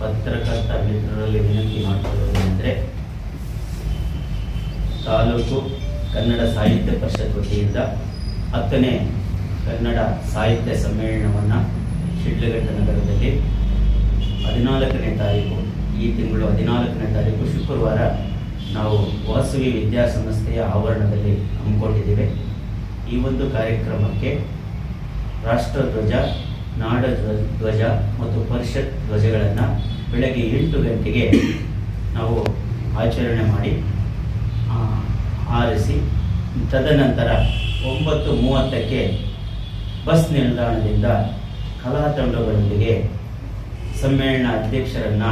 ಪತ್ರಕರ್ತ ಮಿತ್ರರಲ್ಲಿ ವಿನಂತಿ ಮಾಡಿಕೊಳ್ಳುವುದೇನೆಂದರೆ ತಾಲೂಕು ಕನ್ನಡ ಸಾಹಿತ್ಯ ಪರಿಷತ್ ವತಿಯಿಂದ ಹತ್ತನೇ ಕನ್ನಡ ಸಾಹಿತ್ಯ ಸಮ್ಮೇಳನವನ್ನು ಶಿಡ್ಲಘಟ್ಟ ನಗರದಲ್ಲಿ ಹದಿನಾಲ್ಕನೇ ತಾರೀಕು, ಈ ತಿಂಗಳು ಹದಿನಾಲ್ಕನೇ ತಾರೀಕು ಶುಕ್ರವಾರ ನಾವು ವಾಸವಿ ವಿದ್ಯಾಸಂಸ್ಥೆಯ ಆವರಣದಲ್ಲಿ ಹಮ್ಮಿಕೊಂಡಿದ್ದೇವೆ. ಈ ಒಂದು ಕಾರ್ಯಕ್ರಮಕ್ಕೆ ರಾಷ್ಟ್ರಧ್ವಜ ನಾಡ ಧ್ವ- ಧ್ವಜ ಮತ್ತು ಪರಿಷತ್ ಧ್ವಜಗಳನ್ನು ಬೆಳಗ್ಗೆ ಎಂಟು ಗಂಟೆಗೆ ನಾವು ಆಚರಣೆ ಮಾಡಿ ಆರಿಸಿ, ತದನಂತರ ಒಂಬತ್ತು ಮೂವತ್ತಕ್ಕೆ ಬಸ್ ನಿಲ್ದಾಣದಿಂದ ಕಲಾ ತಂಡಗಳೊಂದಿಗೆ ಸಮ್ಮೇಳನ ಅಧ್ಯಕ್ಷರನ್ನ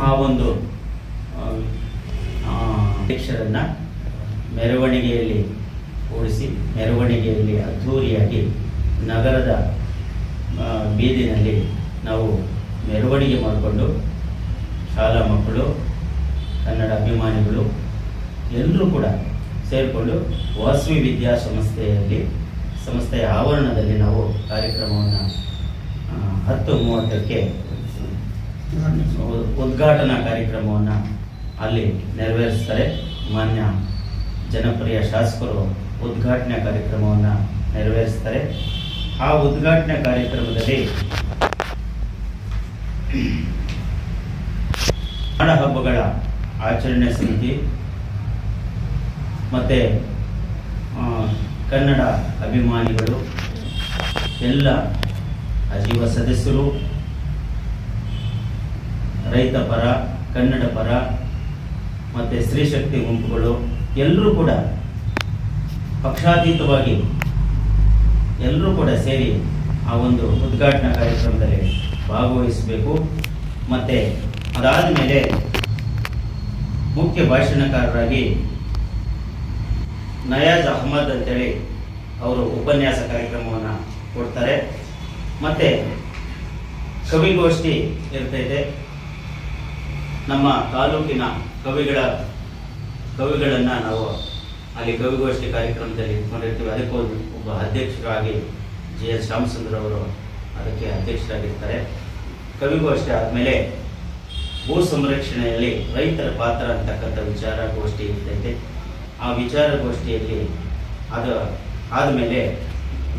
ಆ ಒಂದು ಅಧ್ಯಕ್ಷರನ್ನ ಮೆರವಣಿಗೆಯಲ್ಲಿ ಕೂಡಿಸಿ, ಮೆರವಣಿಗೆಯಲ್ಲಿ ಅದ್ಧೂರಿಯಾಗಿ ನಗರದ ಬೀದಿನಲ್ಲಿ ನಾವು ಮೆರವಣಿಗೆ ಮಾಡಿಕೊಂಡು ಶಾಲಾ ಮಕ್ಕಳು, ಕನ್ನಡ ಅಭಿಮಾನಿಗಳು ಎಲ್ಲರೂ ಕೂಡ ಸೇರಿಕೊಂಡು ವಾಸವಿ ವಿದ್ಯಾ ಸಂಸ್ಥೆಯಲ್ಲಿ, ಸಂಸ್ಥೆಯ ಆವರಣದಲ್ಲಿ ನಾವು ಕಾರ್ಯಕ್ರಮವನ್ನು ಹತ್ತು ಮೂವತ್ತಕ್ಕೆ ಉದ್ಘಾಟನಾ ಕಾರ್ಯಕ್ರಮವನ್ನು ಅಲ್ಲಿ ನೆರವೇರಿಸ್ತಾರೆ. ಮಾನ್ಯ ಜನಪ್ರಿಯ ಶಾಸಕರು ಉದ್ಘಾಟನಾ ಕಾರ್ಯಕ್ರಮವನ್ನು ನೆರವೇರಿಸ್ತಾರೆ. ಆ ಉದ್ಘಾಟನಾ ಕಾರ್ಯಕ್ರಮದಲ್ಲಿ ಹಣ ಹಬ್ಬಗಳ ಆಚರಣೆ ಸಮಿತಿ ಮತ್ತು ಕನ್ನಡ ಅಭಿಮಾನಿಗಳು, ಎಲ್ಲ ಅಜೀವ ಸದಸ್ಯರು, ರೈತ ಪರ, ಕನ್ನಡ ಪರ, ಮತ್ತು ಸ್ತ್ರೀಶಕ್ತಿ ಗುಂಪುಗಳು, ಎಲ್ಲರೂ ಕೂಡ ಪಕ್ಷಾತೀತವಾಗಿ ಎಲ್ಲರೂ ಕೂಡ ಸೇರಿ ಆ ಒಂದು ಉದ್ಘಾಟನಾ ಕಾರ್ಯಕ್ರಮದಲ್ಲಿ ಭಾಗವಹಿಸಬೇಕು. ಮತ್ತು ಅದಾದ ಮೇಲೆ ಮುಖ್ಯ ಭಾಷಣಕಾರರಾಗಿ ನಯಾಜ್ ಅಹಮದ್ ಅಂತೇಳಿ ಅವರು ಉಪನ್ಯಾಸ ಕಾರ್ಯಕ್ರಮವನ್ನು ಕೊಡ್ತಾರೆ. ಮತ್ತು ಕವಿಗೋಷ್ಠಿ ಇರ್ತೈತೆ. ನಮ್ಮ ತಾಲೂಕಿನ ಕವಿಗಳ ಕವಿಗಳನ್ನು ನಾವು ಅಲ್ಲಿ ಕವಿಗೋಷ್ಠಿ ಕಾರ್ಯಕ್ರಮದಲ್ಲಿ ಇಟ್ಕೊಂಡಿರ್ತೀವಿ. ಅದಕ್ಕೆ ಒಬ್ಬ ಅಧ್ಯಕ್ಷರಾಗಿ ಜಿ ಎಸ್ ರಾಮಚಂದ್ರ ಅವರು ಅದಕ್ಕೆ ಅಧ್ಯಕ್ಷರಾಗಿರ್ತಾರೆ. ಕವಿಗೋಷ್ಠಿ ಆದಮೇಲೆ ಭೂ ಸಂರಕ್ಷಣೆಯಲ್ಲಿ ರೈತರ ಪಾತ್ರ ಅಂತಕ್ಕಂಥ ವಿಚಾರಗೋಷ್ಠಿ ಇರ್ತೈತೆ. ಆ ವಿಚಾರಗೋಷ್ಠಿಯಲ್ಲಿ ಅದು ಆದಮೇಲೆ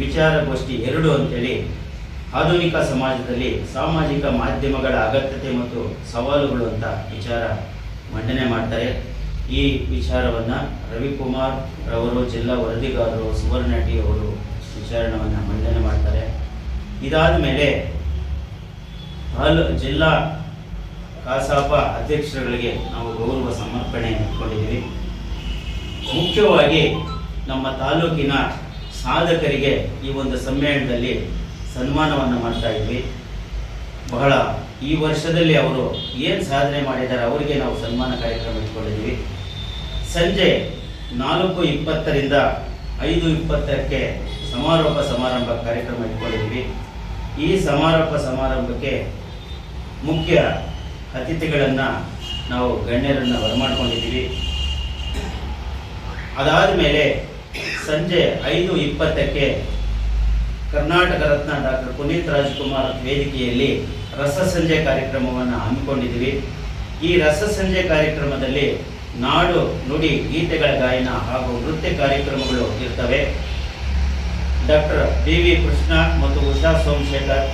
ವಿಚಾರಗೋಷ್ಠಿ ಎರಡು ಅಂತೇಳಿ ಆಧುನಿಕ ಸಮಾಜದಲ್ಲಿ ಸಾಮಾಜಿಕ ಮಾಧ್ಯಮಗಳ ಅಗತ್ಯತೆ ಮತ್ತು ಸವಾಲುಗಳು ಅಂತ ವಿಚಾರ ಮಂಡನೆ ಮಾಡ್ತಾರೆ. ಈ ವಿಚಾರವನ್ನು ರವಿಕುಮಾರ್ ರವರು, ಜಿಲ್ಲಾ ವರದಿಗಾರರು ಸುವರ್ಣಟಿ ಅವರು ವಿಚಾರಣವನ್ನು ಮಂಡನೆ ಮಾಡ್ತಾರೆ. ಇದಾದ ಮೇಲೆ ಹಾಲು, ಜಿಲ್ಲಾ ಕಸಾಪ ಅಧ್ಯಕ್ಷರುಗಳಿಗೆ ನಾವು ಗೌರವ ಸಮರ್ಪಣೆ ಇಟ್ಕೊಂಡಿದ್ದೀವಿ. ಮುಖ್ಯವಾಗಿ ನಮ್ಮ ತಾಲೂಕಿನ ಸಾಧಕರಿಗೆ ಈ ಒಂದು ಸಮ್ಮೇಳನದಲ್ಲಿ ಸನ್ಮಾನವನ್ನು ಮಾಡ್ತಾ ಇದ್ವಿ. ಬಹಳ ಈ ವರ್ಷದಲ್ಲಿ ಅವರು ಏನು ಸಾಧನೆ ಮಾಡಿದ್ದಾರೆ ಅವರಿಗೆ ನಾವು ಸನ್ಮಾನ ಕಾರ್ಯಕ್ರಮ ಇಟ್ಕೊಂಡಿದ್ದೀವಿ. ಸಂಜೆ ನಾಲ್ಕು ಇಪ್ಪತ್ತರಿಂದ ಐದು ಇಪ್ಪತ್ತಕ್ಕೆ ಸಮಾರೋಪ ಸಮಾರಂಭ ಕಾರ್ಯಕ್ರಮ ಇಟ್ಕೊಂಡಿದ್ದೀವಿ. ಈ ಸಮಾರೋಪ ಸಮಾರಂಭಕ್ಕೆ ಮುಖ್ಯ ಅತಿಥಿಗಳನ್ನು ನಾವು ಗಣ್ಯರನ್ನು ಬರಮಾಡ್ಕೊಂಡಿದ್ದೀವಿ. ಅದಾದ ಮೇಲೆ ಸಂಜೆ ಐದು ಇಪ್ಪತ್ತಕ್ಕೆ ಕರ್ನಾಟಕ ರತ್ನ ಡಾಕ್ಟರ್ ಪುನೀತ್ ರಾಜ್ಕುಮಾರ್ ವೇದಿಕೆಯಲ್ಲಿ ರಸಸಂಜೆ ಕಾರ್ಯಕ್ರಮವನ್ನು ಹಮ್ಮಿಕೊಂಡಿದ್ದೀವಿ. ಈ ರಸಸಂಜೆ ಕಾರ್ಯಕ್ರಮದಲ್ಲಿ ನಾಡು ನುಡಿ ಗೀತೆಗಳ ಗಾಯನ ಹಾಗೂ ನೃತ್ಯ ಕಾರ್ಯಕ್ರಮಗಳು ಇರ್ತವೆ. ಡಾಕ್ಟರ್ ಬಿ ವಿ ಕೃಷ್ಣ ಮತ್ತು ಉಷಾ ಸೋಮಶೇಖರ್,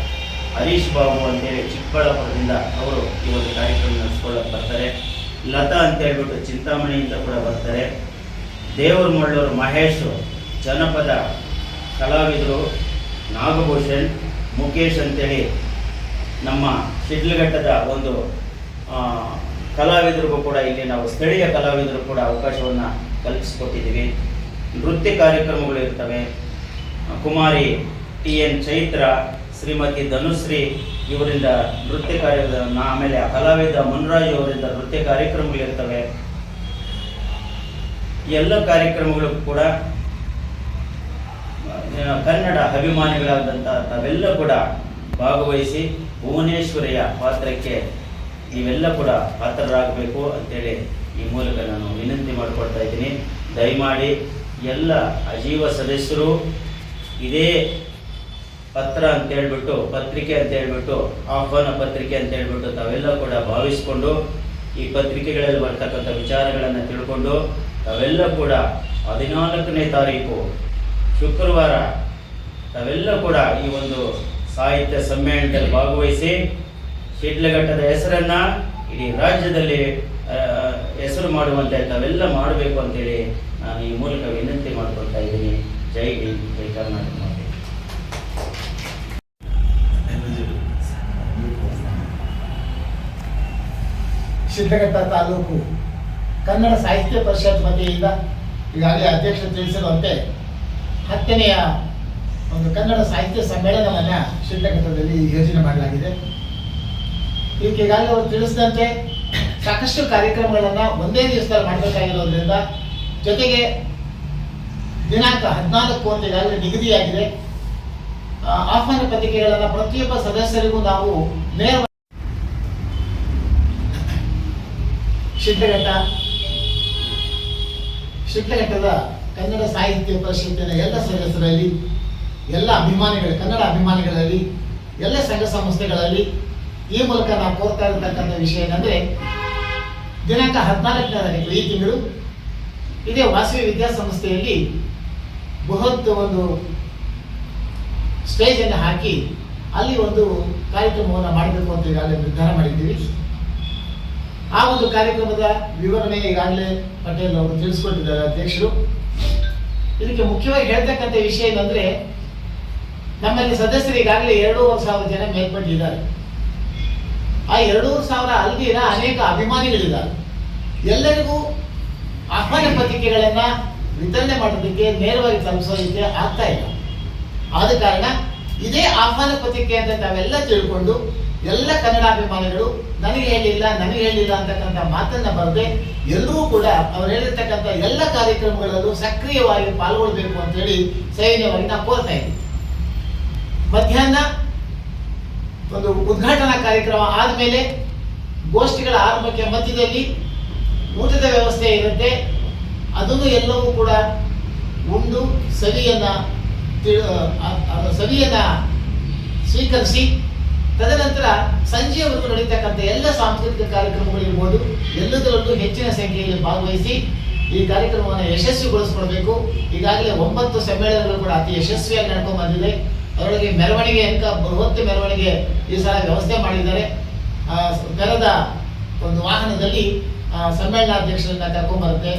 ಹರೀಶ್ ಬಾಬು ಅಂತೇಳಿ ಚಿಕ್ಕಬಳ್ಳಾಪುರದಿಂದ ಅವರು ಈ ಒಂದು ಕಾರ್ಯಕ್ರಮ ನಡೆಸ್ಕೊಳ್ಳಕ್ಕೆ ಬರ್ತಾರೆ. ಲತಾ ಅಂತ ಹೇಳ್ಬಿಟ್ಟು ಚಿಂತಾಮಣಿಯಿಂದ ಕೂಡ ಬರ್ತಾರೆ. ದೇವರ ಮಳ್ಳೂರು ಮಹೇಶ್, ಜನಪದ ಕಲಾವಿದರು ನಾಗಭೂಷಣ್ ಮುಖೇಶ್ ಅಂತೇಳಿ ನಮ್ಮ ಶಿಡ್ಲಘಟ್ಟದ ಒಂದು ಕಲಾವಿದರಿಗೂ ಕೂಡ ಇಲ್ಲಿ ನಾವು ಸ್ಥಳೀಯ ಕಲಾವಿದರು ಕೂಡ ಅವಕಾಶವನ್ನು ಕಲ್ಪಿಸಿಕೊಟ್ಟಿದ್ದೀವಿ. ನೃತ್ಯ ಕಾರ್ಯಕ್ರಮಗಳು ಇರ್ತವೆ. ಕುಮಾರಿ ಟಿ. ಎನ್. ಚೈತ್ರ, ಶ್ರೀಮತಿ ಧನುಶ್ರೀ ಇವರಿಂದ ನೃತ್ಯ ಕಾರ್ಯ ಆಮೇಲೆ ಆ ಕಲಾವಿದ ಮುನ್ರಾಜ್ ಅವರಿಂದ ನೃತ್ಯ ಕಾರ್ಯಕ್ರಮಗಳಿರ್ತವೆ ಇರ್ತವೆ. ಎಲ್ಲ ಕಾರ್ಯಕ್ರಮಗಳು ಕೂಡ ಕನ್ನಡ ಅಭಿಮಾನಿಗಳಾದಂಥ ತಾವೆಲ್ಲ ಕೂಡ ಭಾಗವಹಿಸಿ ಭುವನೇಶ್ವರಿಯ ಪಾತ್ರಕ್ಕೆ ನೀವೆಲ್ಲ ಕೂಡ ಪಾತ್ರರಾಗಬೇಕು ಅಂತೇಳಿ ಈ ಮೂಲಕ ನಾನು ವಿನಂತಿ ಮಾಡಿಕೊಳ್ತಾ ಇದ್ದೀನಿ. ದಯಮಾಡಿ ಎಲ್ಲ ಅಜೀವ ಸದಸ್ಯರು ಇದೇ ಪತ್ರ ಅಂತ ಹೇಳ್ಬಿಟ್ಟು, ಪತ್ರಿಕೆ ಅಂತ ಹೇಳ್ಬಿಟ್ಟು, ಆಹ್ವಾನ ಪತ್ರಿಕೆ ಅಂತ ಹೇಳ್ಬಿಟ್ಟು ತಾವೆಲ್ಲ ಕೂಡ ಭಾವಿಸಿಕೊಂಡು ಈ ಪತ್ರಿಕೆಗಳಲ್ಲಿ ಬರ್ತಕ್ಕಂಥ ವಿಚಾರಗಳನ್ನು ತಿಳ್ಕೊಂಡು ತಾವೆಲ್ಲ ಕೂಡ ಹದಿನಾಲ್ಕನೇ ತಾರೀಕು ಶುಕ್ರವಾರ ತಾವೆಲ್ಲ ಕೂಡ ಈ ಒಂದು ಸಾಹಿತ್ಯ ಸಮ್ಮೇಳನದಲ್ಲಿ ಭಾಗವಹಿಸಿ ಶಿಡ್ಲಘಟ್ಟದ ಹೆಸರನ್ನ ಇಡೀ ರಾಜ್ಯದಲ್ಲಿ ಹೆಸರು ಮಾಡುವಂತೆ ತಾವೆಲ್ಲ ಮಾಡಬೇಕು ಅಂತೇಳಿ ನಾನು ಈ ಮೂಲಕ ವಿನಂತಿ ಮಾಡ್ಕೊಳ್ತಾ ಇದ್ದೀನಿ ಜೈ ಹಿಂದ್, ಜೈ ಕರ್ನಾಟಕ. ಶಿಡ್ಲಘಟ್ಟ ತಾಲೂಕು ಕನ್ನಡ ಸಾಹಿತ್ಯ ಪರಿಷತ್ ವತಿಯಿಂದ ಈಗಾಗಲೇ ಅಧ್ಯಕ್ಷರು ತಿಳಿಸಿರುವಂತೆ ಹತ್ತನೆಯ ಒಂದು ಕನ್ನಡ ಸಾಹಿತ್ಯ ಸಮ್ಮೇಳನವನ್ನು ಶಿಡ್ಲಘಟ್ಟದಲ್ಲಿ ಯೋಜನೆ ಮಾಡಲಾಗಿದೆ. ಇದಕ್ಕೆ ಈಗಾಗಲೇ ಅವರು ತಿಳಿಸಿದಂತೆ ಸಾಕಷ್ಟು ಕಾರ್ಯಕ್ರಮಗಳನ್ನು ಒಂದೇ ದಿವಸದಲ್ಲಿ ಮಾಡಬೇಕಾಗಿರೋದ್ರಿಂದ ಜೊತೆಗೆ ದಿನಾಂಕ ಹದಿನಾಲ್ಕು ಅಂತ ಈಗಾಗಲೇ ನಿಗದಿಯಾಗಿದೆ. ಆಹ್ವಾನ ಪತ್ರಿಕೆಗಳನ್ನು ಪ್ರತಿಯೊಬ್ಬ ಸದಸ್ಯರಿಗೂ ನಾವು ನೇರ ಶಿಡ್ಲಘಟ್ಟ ಶಿಡ್ಲಘಟ್ಟದ ಕನ್ನಡ ಸಾಹಿತ್ಯ ಪರಿಷತ್ತಿನ ಎಲ್ಲ ಸದಸ್ಯರಲ್ಲಿ ಎಲ್ಲ ಅಭಿಮಾನಿಗಳು, ಕನ್ನಡ ಅಭಿಮಾನಿಗಳಲ್ಲಿ, ಎಲ್ಲ ಸಂಘ ಸಂಸ್ಥೆಗಳಲ್ಲಿ ಈ ಮೂಲಕ ನಾವು ಕೋರ್ತಾ ಇರತಕ್ಕಂಥ ವಿಷಯ ಏನಂದ್ರೆ, ದಿನಾಂಕ ಹದಿನಾಲ್ಕನೇ ತಾರೀಕು ಈ ತಿಂಗಳು ಇದೇ ವಾಸವಿ ವಿದ್ಯಾಸಂಸ್ಥೆಯಲ್ಲಿ ಬೃಹತ್ ಒಂದು ಸ್ಟೇಜ್ ಅನ್ನು ಹಾಕಿ ಅಲ್ಲಿ ಒಂದು ಕಾರ್ಯಕ್ರಮವನ್ನು ಮಾಡಬೇಕು ಅಂತ ಈಗಾಗಲೇ ನಿರ್ಧಾರ ಮಾಡಿದ್ದೀವಿ. ಆ ಒಂದು ಕಾರ್ಯಕ್ರಮದ ವಿವರಣೆ ಈಗಾಗಲೇ ಪಟೇಲ್ ಅವರು ತಿಳಿಸ್ಕೊಟ್ಟಿದ್ದಾರೆ ಅಧ್ಯಕ್ಷರು. ಇದಕ್ಕೆ ಮುಖ್ಯವಾಗಿ ಹೇಳ್ತಕ್ಕಂಥ ವಿಷಯ ಏನಂದ್ರೆ ನಮ್ಮಲ್ಲಿ ಸದಸ್ಯರು ಈಗಾಗಲೇ ಎರಡೂವರೆ ಸಾವಿರ ಜನ ಮೇಲ್ಪಟ್ಟಿದ್ದಾರೆ. ಆ ಎರಡೂವರೆ ಸಾವಿರ ಅಲ್ದಿರ ಅನೇಕ ಅಭಿಮಾನಿಗಳಿದ್ದಾರೆ. ಎಲ್ಲರಿಗೂ ಆಹ್ವಾನ ಪತ್ರಿಕೆಗಳನ್ನ ವಿತರಣೆ ಮಾಡೋದಕ್ಕೆ, ನೇರವಾಗಿ ತಲುಪಿಸೋದಕ್ಕೆ ಆಗ್ತಾ ಇಲ್ಲ. ಆದ ಕಾರಣ ಇದೇ ಆಹ್ವಾನ ಪತ್ರಿಕೆ ಅಂತ ತಾವೆಲ್ಲ ತಿಳ್ಕೊಂಡು ಎಲ್ಲ ಕನ್ನಡ ಅಭಿಮಾನಿಗಳು, ನನಗೆ ಹೇಳಿಲ್ಲ ನನಗೆ ಹೇಳಿಲ್ಲ ಅಂತಕ್ಕಂಥ ಮಾತನ್ನ ಬರದೆ ಎಲ್ಲರೂ ಕೂಡ ಅವ್ರು ಹೇಳಿರ್ತಕ್ಕಂಥ ಎಲ್ಲ ಕಾರ್ಯಕ್ರಮಗಳಲ್ಲೂ ಸಕ್ರಿಯವಾಗಿ ಪಾಲ್ಗೊಳ್ಬೇಕು ಅಂತ ಹೇಳಿ ಸೈನ್ಯವಾಗಿ ನಾವು ಕೋರ್ತಾ ಇದ್ದೀವಿ. ಮಧ್ಯಾಹ್ನ ಒಂದು ಉದ್ಘಾಟನಾ ಕಾರ್ಯಕ್ರಮ ಆದಮೇಲೆ ಗೋಷ್ಠಿಗಳ ಆರಂಭಕ್ಕೆ ಮಧ್ಯದಲ್ಲಿ ಊಟದ ವ್ಯವಸ್ಥೆ ಇರುತ್ತೆ. ಅದನ್ನು ಎಲ್ಲವೂ ಕೂಡ ಉಂಡು ಸವಿಯನ್ನು ಆ ಸ್ವೀಕರಿಸಿ ತದನಂತರ ಸಂಜೆಯವರೆಗೂ ನಡೀತಕ್ಕಂಥ ಎಲ್ಲ ಸಾಂಸ್ಕೃತಿಕ ಕಾರ್ಯಕ್ರಮಗಳಿರ್ಬೋದು ಎಲ್ಲದರಲ್ಲೂ ಹೆಚ್ಚಿನ ಸಂಖ್ಯೆಯಲ್ಲಿ ಭಾಗವಹಿಸಿ ಈ ಕಾರ್ಯಕ್ರಮವನ್ನು ಯಶಸ್ವಿಗೊಳಿಸ್ಕೊಳ್ಬೇಕು ಈಗಾಗಲೇ ಒಂಬತ್ತು ಸಮ್ಮೇಳನಗಳು ಕೂಡ ಅತಿ ಯಶಸ್ವಿಯಾಗಿ ನಡ್ಕೊಂಡು ಬಂದಿದೆ. ಅದರೊಳಗೆ ಮೆರವಣಿಗೆ ಅಂತ ಬೃಹತ್ ಮೆರವಣಿಗೆ ಈ ಸಲ ವ್ಯವಸ್ಥೆ ಮಾಡಿದ್ದಾರೆ. ಕರೆದ ಒಂದು ವಾಹನದಲ್ಲಿ ಸಮ್ಮೇಳನಾಧ್ಯಕ್ಷರನ್ನ ಕರ್ಕೊಂಡ್ಬರುತ್ತೆ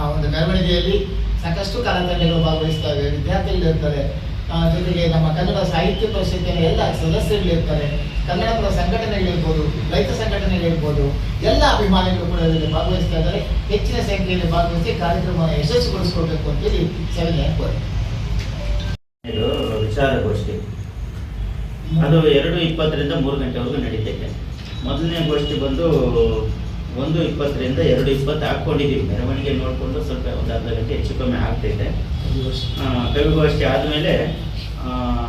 ಆ ಒಂದು ಮೆರವಣಿಗೆಯಲ್ಲಿ. ಸಾಕಷ್ಟು ಕಲಾತಂಡಗಳು ಭಾಗವಹಿಸ್ತವೆ ವಿದ್ಯಾರ್ಥಿಗಳು ಇರ್ತಾರೆ. ಆ, ಜೊತೆಗೆ ನಮ್ಮ ಕನ್ನಡ ಸಾಹಿತ್ಯ ಪರಿಷತ್ತಿನ ಎಲ್ಲ ಸದಸ್ಯರು ಇರ್ತಾರೆ. ಕನ್ನಡ ಪರ ಸಂಘಟನೆಗಳಿರ್ಬೋದು ರೈತ ಸಂಘಟನೆಗಳಿರ್ಬೋದು ಎಲ್ಲ ಅಭಿಮಾನಿಗಳು ಕೂಡ ಇದರಲ್ಲಿ ಭಾಗವಹಿಸ್ತಾ ಇದ್ದಾರೆ. ಹೆಚ್ಚಿನ ಸಂಖ್ಯೆಯಲ್ಲಿ ಭಾಗವಹಿಸಿ ಕಾರ್ಯಕ್ರಮವನ್ನು ಯಶಸ್ವಿಗೊಳಿಸ್ಕೊಳ್ಬೇಕು ಅಂತೇಳಿ ಸವಿನಯ ಕೋರಿದೆ. ಇದು ವಿಚಾರಗೋಷ್ಠಿ. ಅದು ಎರಡು ಇಪ್ಪತ್ತರಿಂದ ಮೂರು ಗಂಟೆವರೆಗೂ ನಡೀತೈತೆ. ಮೊದಲನೇ ಗೋಷ್ಠಿ ಬಂದು ಒಂದು ಇಪ್ಪತ್ತರಿಂದ ಎರಡು ಇಪ್ಪತ್ತು ಹಾಕ್ಕೊಂಡಿದ್ದೀವಿ ಮೆರವಣಿಗೆ ನೋಡಿಕೊಂಡು ಸ್ವಲ್ಪ ಒಂದು ಅರ್ಧ ಗಂಟೆ ಹೆಚ್ಚು ಕಮ್ಮಿ ಆಗ್ತೈತೆ. ಕವಿಗೋಷ್ಠಿ. ಆದಮೇಲೆ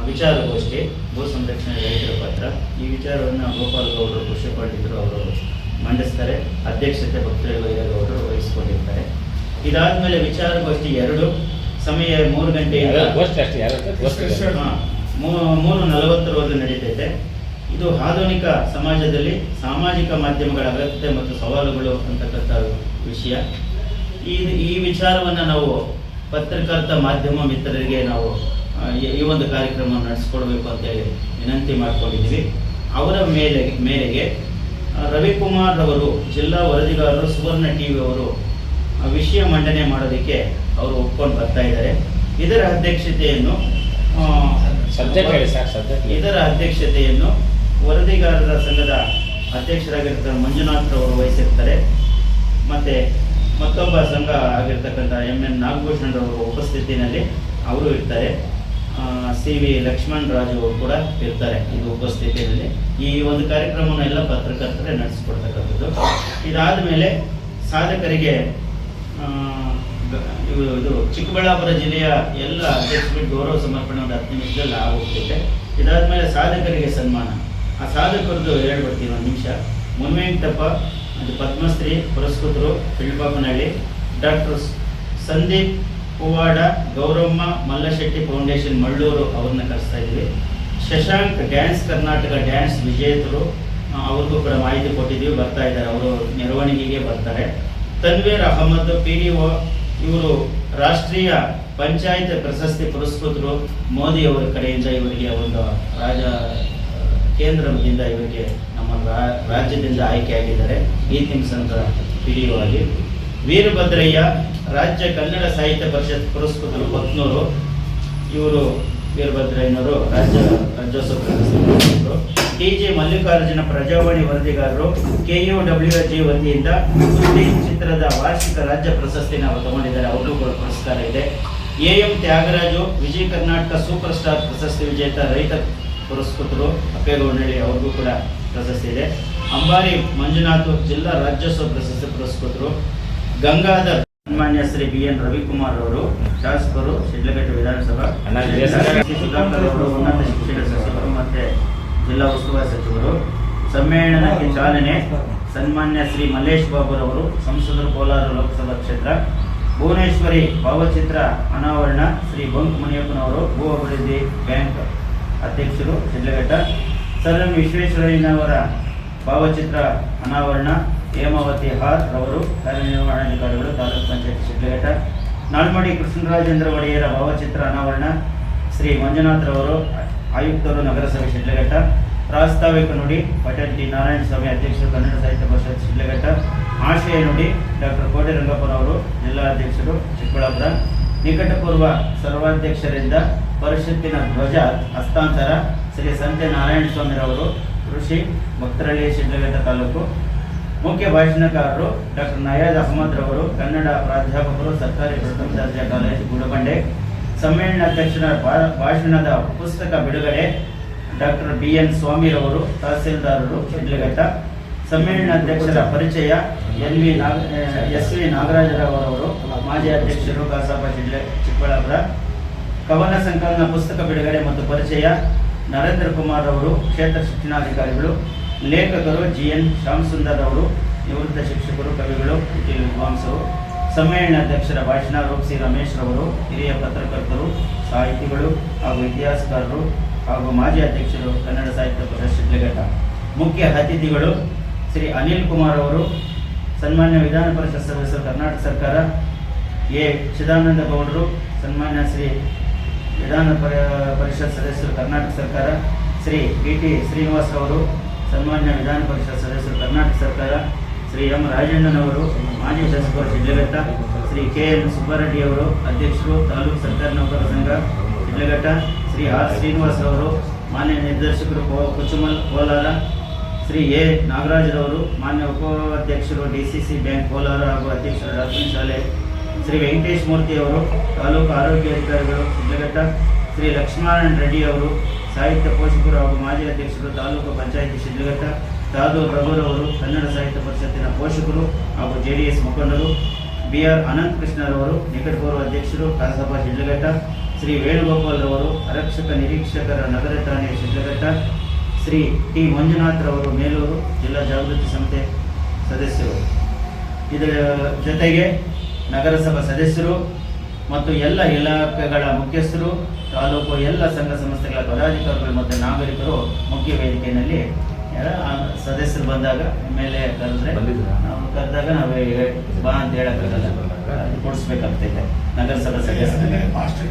ವಿಚಾರಗೋಷ್ಠಿ ಭೂ ಸಂರಕ್ಷಣೆ ರೈತರ ಪತ್ರ. ಈ ವಿಚಾರವನ್ನು ಗೋಪಾಲ್ ಗೌಡರು ಕೃಷಿ ಪಂಡಿತರು ಅವರು ಮಂಡಿಸ್ತಾರೆ. ಅಧ್ಯಕ್ಷತೆ ಭಕ್ತರಿ ವೈರಗೌಡರು ವಹಿಸ್ಕೊಂಡಿರ್ತಾರೆ. ಇದಾದ್ಮೇಲೆ ವಿಚಾರಗೋಷ್ಠಿ ಎರಡು ಸಮಯ ಮೂರು ಗಂಟೆ ಮೂರು ನಲವತ್ತರವರೆಗೆ ನಡೀತೈತೆ. ಇದು ಆಧುನಿಕ ಸಮಾಜದಲ್ಲಿ ಸಾಮಾಜಿಕ ಮಾಧ್ಯಮಗಳ ಅಗತ್ಯ ಮತ್ತು ಸವಾಲುಗಳು ಅಂತಕ್ಕಂಥ ವಿಷಯ. ಈ ಈ ವಿಚಾರವನ್ನು ನಾವು ಪತ್ರಕರ್ತ ಮಾಧ್ಯಮ ಮಿತ್ರರಿಗೆ ನಾವು ಈ- ಒಂದು ಕಾರ್ಯಕ್ರಮ ನಡೆಸ್ಕೊಡ್ಬೇಕು ಅಂತೇಳಿ ವಿನಂತಿ ಮಾಡಿಕೊಂಡಿದ್ದೀವಿ. ಅವರ ಮೇಲೆ ಮೇರೆಗೆ ರವಿಕುಮಾರ್ ಅವರು ಜಿಲ್ಲಾ ವರದಿಗಾರರು ಸುವರ್ಣ ಟಿವಿ ಅವರು ಆ ವಿಷಯ ಮಂಡನೆ ಮಾಡೋದಕ್ಕೆ ಅವರು ಒಪ್ಕೊಂಡು ಬರ್ತಾ ಇದ್ದಾರೆ. ಇದರ ಅಧ್ಯಕ್ಷತೆಯನ್ನು ಇದರ ಅಧ್ಯಕ್ಷತೆಯನ್ನು ವರದಿಗಾರರ ಸಂಘದ ಅಧ್ಯಕ್ಷರಾಗಿರ್ತಾರೆ ಮಂಜುನಾಥ್ ಅವರು ವಹಿಸಿರ್ತಾರೆ. ಮತ್ತೆ ಮತ್ತೊಬ್ಬ ಸಂಘ ಆಗಿರ್ತಕ್ಕಂಥ ಎಂ ಎನ್ ನಾಗಭೂಷಣ್ ರವರು ಉಪಸ್ಥಿತಿನಲ್ಲಿ ಅವರು ಇರ್ತಾರೆ. ಸಿ ವಿ ಲಕ್ಷ್ಮಣ್ ರಾಜು ಅವರು ಕೂಡ ಇರ್ತಾರೆ ಇದು ಉಪಸ್ಥಿತಿಯಲ್ಲಿ. ಈ ಒಂದು ಕಾರ್ಯಕ್ರಮವನ್ನು ಎಲ್ಲ ಪತ್ರಕರ್ತರೇ ನಡೆಸಿಕೊಡ್ತಕ್ಕಂಥದ್ದು. ಇದಾದ ಮೇಲೆ ಸಾಧಕರಿಗೆ ಇದು ಚಿಕ್ಕಬಳ್ಳಾಪುರ ಜಿಲ್ಲೆಯ ಎಲ್ಲ ಅಧ್ಯಕ್ಷರಿಗೆ ಗೌರವ ಸಮರ್ಪಣೆ ಒಂದು ಹತ್ತು ನಿಮಿಷದಲ್ಲಿ ಆಗೋಗ್ತೈತೆ. ಇದಾದ್ಮೇಲೆ ಸಾಧಕರಿಗೆ ಸನ್ಮಾನ. ಆ ಸಾಧಕರದ್ದು ಹೇಳ್ಬಿಡ್ತೀನಿ ಒಂದು ನಿಮಿಷ. ಮುನ್ವೆಂಕಟಪ್ಪ ಅದು ಪದ್ಮಶ್ರೀ, ಪುರಸ್ಕೃತರು ಫಿಲ್ಪಾಪನಹಳ್ಳಿ ಡಾಕ್ಟರ್ ಸಂದೀಪ್ ಪೂವಾಡ, ಗೌರಮ್ಮ ಮಲ್ಲಶೆಟ್ಟಿ ಫೌಂಡೇಶನ್ ಮಳ್ಳೂರು ಅವ್ರನ್ನ ಕರೆಸ್ತಾ ಇದ್ವಿ ಶಶಾಂಕ್ ಡ್ಯಾನ್ಸ್ ಕರ್ನಾಟಕ ಡ್ಯಾನ್ಸ್ ವಿಜೇತರು ಅವ್ರಿಗೂ ಕೂಡ ಮಾಹಿತಿ ಕೊಟ್ಟಿದ್ದೀವಿ, ಬರ್ತಾ ಇದ್ದಾರೆ. ಅವರು ಮೆರವಣಿಗೆಗೆ ಬರ್ತಾರೆ. Tanveer Ahmed, P D O ಇವರು ರಾಷ್ಟ್ರೀಯ ಪಂಚಾಯತ್ ಪ್ರಶಸ್ತಿ ಪುರಸ್ಕೃತರು. ಮೋದಿ ಅವರ ಕಡೆಯಿಂದ ಇವರಿಗೆ ಒಂದು ರಾಜ, ಕೇಂದ್ರದಿಂದ ಇವರಿಗೆ ನಮ್ಮ ರಾಜ್ಯದಿಂದ ಆಯ್ಕೆಯಾಗಿದ್ದಾರೆ ಈ ಡಿ ಆಗಿ ವೀರಭದ್ರಯ್ಯ, ರಾಜ್ಯ ಕನ್ನಡ ಸಾಹಿತ್ಯ ಪರಿಷತ್ ಪುರಸ್ಕೃತರು ಪತ್ನೂರು. ಇವರು ವೀರಭದ್ರಯ್ಯನವರು ರಾಜ್ಯ ರಾಜ್ಯೋತ್ಸವ ಪ್ರಶಸ್ತಿ ಟಿ ಜಿ ಮಲ್ಲಿಕಾರ್ಜುನ ಪ್ರಜಾವಾಣಿ ವರದಿಗಾರರು ಕೆಯು ಡಬ್ಲ್ಯೂ ಜಿ ವತಿಯಿಂದ ಸುದ್ದಿ ಚಿತ್ರದ ವಾರ್ಷಿಕ ರಾಜ್ಯ ಪ್ರಶಸ್ತಿನ ಅವರು ತಗೊಂಡಿದ್ದಾರೆ. ಅವ್ರಿಗೂ ಕೂಡ ಪುರಸ್ಕಾರ ಇದೆ. A M Thyagaraju Vijaya Karnataka super star ಪ್ರಶಸ್ತಿ ವಿಜೇತ ರೈತ ಪುರಸ್ಕೃತರು ಅಪ್ಪೇಗೌಡನಹಳ್ಳಿ ಅವ್ರಿಗೂ ಕೂಡ ಪ್ರಶಸ್ತಿ ಇದೆ. ಅಂಬಾರಿ ಮಂಜುನಾಥ್ ಜಿಲ್ಲಾ ರಾಜ್ಯೋತ್ಸವ ಪ್ರಶಸ್ತಿ ಪುರಸ್ಕೃತರು. ಗಂಗಾಧರ್ ಸನ್ಮಾನ್ಯ ಶ್ರೀ ಬಿ ಎನ್ ರವಿಕುಮಾರ್ ಅವರು ಶಾಸಕರು ಶಿಡ್ಲಘಟ್ಟ ವಿಧಾನಸಭಾ ಸುಧಾಕರ್ ಅವರು ಉನ್ನತ ಶಿಕ್ಷಣ ಸಚಿವರು ಮತ್ತೆ ಜಿಲ್ಲಾ ಉಸ್ತುವಾರಿ ಸಚಿವರು, ಸಮ್ಮೇಳನಕ್ಕೆ ಚಾಲನೆ ಸನ್ಮಾನ್ಯ ಶ್ರೀ ಮಲ್ಲೇಶ್ ಬಾಬುರವರು, ಸಂಸದರು ಕೋಲಾರ ಲೋಕಸಭಾ ಕ್ಷೇತ್ರ, ಭುವನೇಶ್ವರಿ ಭಾವಚಿತ್ರ ಅನಾವರಣ ಶ್ರೀ ಬಂಕ್ ಮುನಿಯಪ್ಪನವರು, ಭೂ ಅಭಿವೃದ್ಧಿ ಬ್ಯಾಂಕ್ ಅಧ್ಯಕ್ಷರು ಶಿಡ್ಲಘಟ್ಟ ಸರ್ ಎಂ ವಿಶ್ವೇಶ್ವರಯ್ಯನವರ ಭಾವಚಿತ್ರ ಅನಾವರಣ, ಹೇಮಾವತಿ ಹಾರ್ ರವರು ಕಾರ್ಯನಿರ್ವಹಣಾಧಿಕಾರಿಗಳು ತಾಲೂಕು ಪಂಚಾಯತ್ ಶಿಡ್ಲಘಟ್ಟ ನಾಲ್ಮಡಿ ಕೃಷ್ಣರಾಜೇಂದ್ರ ಒಡೆಯರ ಭಾವಚಿತ್ರ ಅನಾವರಣ ಶ್ರೀ ಮಂಜುನಾಥ್ ರವರು ಆಯುಕ್ತರು ನಗರಸಭೆ ಶಿಡ್ಲಘಟ್ಟ. ಪ್ರಾಸ್ತಾವಿಕ ನುಡಿ ಪಟೇಲ್ ಟಿ. ನಾರಾಯಣ ಸ್ವಾಮಿ ಅಧ್ಯಕ್ಷರು ಕನ್ನಡ ಸಾಹಿತ್ಯ ಪರಿಷತ್ ಶಿಡ್ಲಘಟ್ಟ. ಆಶಯ ನುಡಿ ಡಾಕ್ಟರ್ ಕೋಟೆ ರಂಗಪ್ಪನವರು ಜಿಲ್ಲಾಧ್ಯಕ್ಷರು ಚಿಕ್ಕಬಳ್ಳಾಪುರ. ನಿಕಟಪೂರ್ವ ಸರ್ವಾಧ್ಯಕ್ಷರಿಂದ ಪರಿಷತ್ತಿನ ಧ್ವಜ ಹಸ್ತಾಂತರ ಶ್ರೀ ಸಂತೆ ನಾರಾಯಣ ಸ್ವಾಮಿರವರು ಕೃಷಿ ಭಕ್ತರಳ್ಳಿ ಶಿಡ್ಲಘಟ್ಟ ತಾಲೂಕು. ಮುಖ್ಯ ಭಾಷಣಕಾರರು ಡಾಕ್ಟರ್ ನಯಾಜ್ ಅಹಮದ್ ರವರು, ಕನ್ನಡ ಪ್ರಾಧ್ಯಾಪಕರು, ಸರ್ಕಾರಿ ಪ್ರಥಮ ದರ್ಜೆ ಕಾಲೇಜು ಗುಡಬಂಡೆ ಸಮ್ಮೇಳನಾಧ್ಯಕ್ಷರ ಅಧ್ಯಕ್ಷರ ಭಾಷಣದ ಪುಸ್ತಕ ಬಿಡುಗಡೆ ಡಾಕ್ಟರ್ ಬಿ ಎನ್ ಸ್ವಾಮಿರವರು, ತಹಸೀಲ್ದಾರರು ಶಿಡ್ಲಘಟ್ಟ ಸಮ್ಮೇಳನಾಧ್ಯಕ್ಷರ ಪರಿಚಯ N V Naga S V ನಾಗರಾಜರವರವರು, ಮಾಜಿ ಅಧ್ಯಕ್ಷರು ಕಸಾಪ ಜಿಲ್ಲೆ ಚಿಕ್ಕಬಳ್ಳಾಪುರ. ಕವನ ಸಂಕಲನ ಪುಸ್ತಕ ಬಿಡುಗಡೆ ಮತ್ತು ಪರಿಚಯ ನರೇಂದ್ರ ಕುಮಾರ್ ಅವರು ಕ್ಷೇತ್ರ ಶಿಕ್ಷಣಾಧಿಕಾರಿಗಳು, ಲೇಖಕರು ಜಿ ಎನ್ ಶ್ಯಾಮ್ ಸುಂದರ್ ಅವರು ನಿವೃತ್ತ ಶಿಕ್ಷಕರು, ಕವಿಗಳು ವಿದ್ವಾಂಸರು ಸಮ್ಮೇಳನಾಧ್ಯಕ್ಷರ ಭಾಷಣ ರೂಪಿಸಿ ರಮೇಶ್ ರವರು, ಹಿರಿಯ ಪತ್ರಕರ್ತರು, ಸಾಹಿತಿಗಳು ಹಾಗೂ ಇತಿಹಾಸಕಾರರು ಹಾಗೂ ಮಾಜಿ ಅಧ್ಯಕ್ಷರು ಕನ್ನಡ ಸಾಹಿತ್ಯ ಪರಿಷತ್ ಮುಖ್ಯ ಅತಿಥಿಗಳು ಶ್ರೀ ಅನಿಲ್ ಕುಮಾರ್ ಅವರು, ಸನ್ಮಾನ್ಯ ವಿಧಾನ ಪರಿಷತ್ ಸದಸ್ಯರು ಕರ್ನಾಟಕ ಸರ್ಕಾರ, ಎ ಚಿದಾನಂದ ಗೌಡರು, ಸನ್ಮಾನ್ಯ ಶ್ರೀ ವಿಧಾನ ಪರಿ- ಪರಿಷತ್ ಸದಸ್ಯರು ಕರ್ನಾಟಕ ಸರ್ಕಾರ, ಶ್ರೀ ಬಿ ಟಿ ಶ್ರೀನಿವಾಸ್ ಅವರು, ಸನ್ಮಾನ್ಯ ವಿಧಾನ ಪರಿಷತ್ ಸದಸ್ಯರು ಕರ್ನಾಟಕ ಸರ್ಕಾರ ಶ್ರೀ ಎಂ ರಾಜಣ್ಣನವರು ಮಾಜಿ ಶಾಸಕರು ಶಿಡ್ಲಘಟ್ಟ ಶ್ರೀ ಕೆ ಎನ್ ಸುಬ್ಬಾರೆಡ್ಡಿ ಅವರು, ಅಧ್ಯಕ್ಷರು ತಾಲೂಕು ಸರ್ಕಾರಿ ನೌಕರರ ಸಂಘ ಶಿಡ್ಲಘಟ್ಟ ಶ್ರೀ ಆರ್ ಶ್ರೀನಿವಾಸ್ ಅವರು, ಮಾನ್ಯ ನಿರ್ದೇಶಕರು ಕುಚುಮಲ್, ಕೋಲಾರ, ಶ್ರೀ ಎ ನಾಗರಾಜರವರು, ಮಾನ್ಯ ಉಪಾಧ್ಯಕ್ಷರು D C C bank Kolar ಹಾಗೂ ಅಧ್ಯಕ್ಷರು ರಾಜನ್ ಶಾಲೆ, ಶ್ರೀ ವೆಂಕಟೇಶ್ ಮೂರ್ತಿ ಅವರು, ತಾಲೂಕು ಆರೋಗ್ಯ ಅಧಿಕಾರಿಗಳು ಶಿಡ್ಲಘಟ್ಟ ಶ್ರೀ ಲಕ್ಷ್ಮಣ ರೆಡ್ಡಿ ಅವರು, ಸಾಹಿತ್ಯ ಪೋಷಕರು ಹಾಗೂ ಮಾಜಿ ಅಧ್ಯಕ್ಷರು ತಾಲೂಕು ಪಂಚಾಯಿತಿ ಶಿಡ್ಲಘಟ್ಟ ತಾದೂರ್ ಪ್ರಭುರವರು ಕನ್ನಡ ಸಾಹಿತ್ಯ ಪರಿಷತ್ತಿನ ಪೋಷಕರು ಹಾಗೂ ಜೆ ಡಿ ಎಸ್ ಮುಖಂಡರು ಬಿ ಆರ್ ಅನಂತ ಕೃಷ್ಣರವರು ನಿಕಟಪೂರ್ವ ಅಧ್ಯಕ್ಷರು ಕರಸಭಾ ಶಿಡ್ಲಘಟ್ಟ, ಶ್ರೀ ವೇಣುಗೋಪಾಲ್ ರವರು ಆರಕ್ಷಕ ನಿರೀಕ್ಷಕರ ನಗರ ಠಾಣೆಯ ಶಿಡ್ಲಘಟ್ಟ, ಶ್ರೀ ಟಿ ಮಂಜುನಾಥ್ ರವರು ಮೇಲೂರು ಜಿಲ್ಲಾ ಜಾಗೃತಿ ಸಂಸ್ಥೆ ಸದಸ್ಯರು. ಇದರ ಜೊತೆಗೆ ನಗರಸಭಾ ಸದಸ್ಯರು ಮತ್ತು ಎಲ್ಲ ಇಲಾಖೆಗಳ ಮುಖ್ಯಸ್ಥರು, ತಾಲೂಕು ಎಲ್ಲ ಸಂಘ ಸಂಸ್ಥೆಗಳ ಪದಾಧಿಕಾರಿಗಳು ಮತ್ತು ನಾಗರಿಕರು ಮುಖ್ಯ ವೇದಿಕೆಯಲ್ಲಿ ಸದಸ್ಯರು ಬಂದಾಗ ಮೇಲೆ ಕರೆದ್ರೆ ಬಂದಿದ್ರಾ? ನಾವು ಕರೆದಾಗ ನಾವು ಬಾ ಅಂತ ಹೇಳಕ್ಕಾಗಲ್ಲ ಕೊಡಿಸ್ಬೇಕಾಗ್ತೈತೆ ನಗರಸಭಾ ಸದಸ್ಯರಿಗೆ ಮಾಸ್ಟರ್